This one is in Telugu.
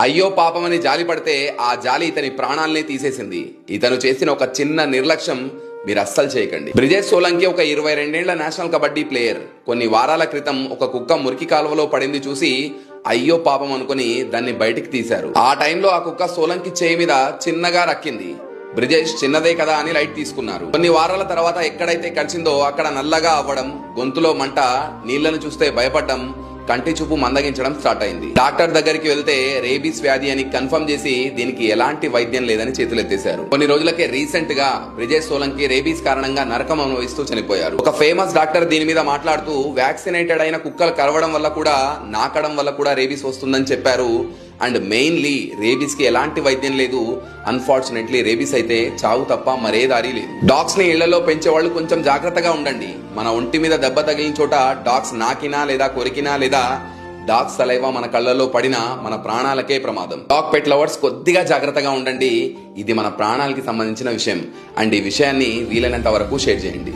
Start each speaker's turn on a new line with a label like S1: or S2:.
S1: అయ్యో పాపమని జాలి పడితే ఆ జాలి ఇతని ప్రాణాల్ని తీసేసింది. ఇతను చేసిన ఒక చిన్న నిర్లక్ష్యం మీరు అస్సలు చేయకండి. బ్రిజేష్ సోలంకి ఒక ఇరవై రెండేళ్ళ నేషనల్ కబడ్డీ ప్లేయర్. కొన్ని వారాల క్రితం ఒక కుక్క మురికి కాలువలో పడింది చూసి అయ్యో పాపం అనుకుని దాన్ని బయటికి తీశారు. ఆ టైంలో ఆ కుక్క సోలంకి చేయి మీద చిన్నగా రక్కింది. బ్రిజేష్ చిన్నదే కదా అని లైట్ తీసుకున్నారు. కొన్ని వారాల తర్వాత ఎక్కడైతే కలిసిందో అక్కడ నల్లగా అవ్వడం గొంతులో మంట నీళ్ళను చూస్తే భయపడడం కంటి చూపు మందగించడం స్టార్ట్ అయింది. డాక్టర్ దగ్గరికి వెళ్తే రేబీస్ వ్యాధి అని కన్ఫర్మ్ చేసి దీనికి ఎలాంటి వైద్యం లేదని చేతులెత్తేశారు. కొన్ని రోజులకే రీసెంట్గా బ్రిజేష్ సోలంకి రేబీస్ కారణంగా నరకం అనుభవిస్తూ చనిపోయారు. ఒక ఫేమస్ డాక్టర్ దీని మీద మాట్లాడుతూ వ్యాక్సినేటెడ్ అయిన కుక్కలు కరవడం వల్ల కూడా నాకడం వల్ల కూడా రేబీస్ వస్తుందని చెప్పారు. అండ్ మెయిన్లీ రేబీస్కి ఎలాంటి వైద్యం లేదు. అన్ఫార్చునేట్లీ రేబీస్ అయితే చావు తప్ప మరే దారి లేదు. డాగ్స్ని ఇళ్ళలో పెంచేవాళ్ళు కొంచెం జాగ్రత్తగా ఉండండి. మన ఒంటి మీద దెబ్బ తగిలిన చోట డాగ్స్ నాకినా లేదా కొరికినా లేదా డాగ్స్ సలైవా మన కళ్ళలో పడినా మన ప్రాణాలకే ప్రమాదం. డాగ్ పెట్ లవర్స్ కొద్దిగా జాగ్రత్తగా ఉండండి. ఇది మన ప్రాణాలకి సంబంధించిన విషయం. అండ్ ఈ విషయాన్ని వీలైనంత వరకు షేర్ చేయండి.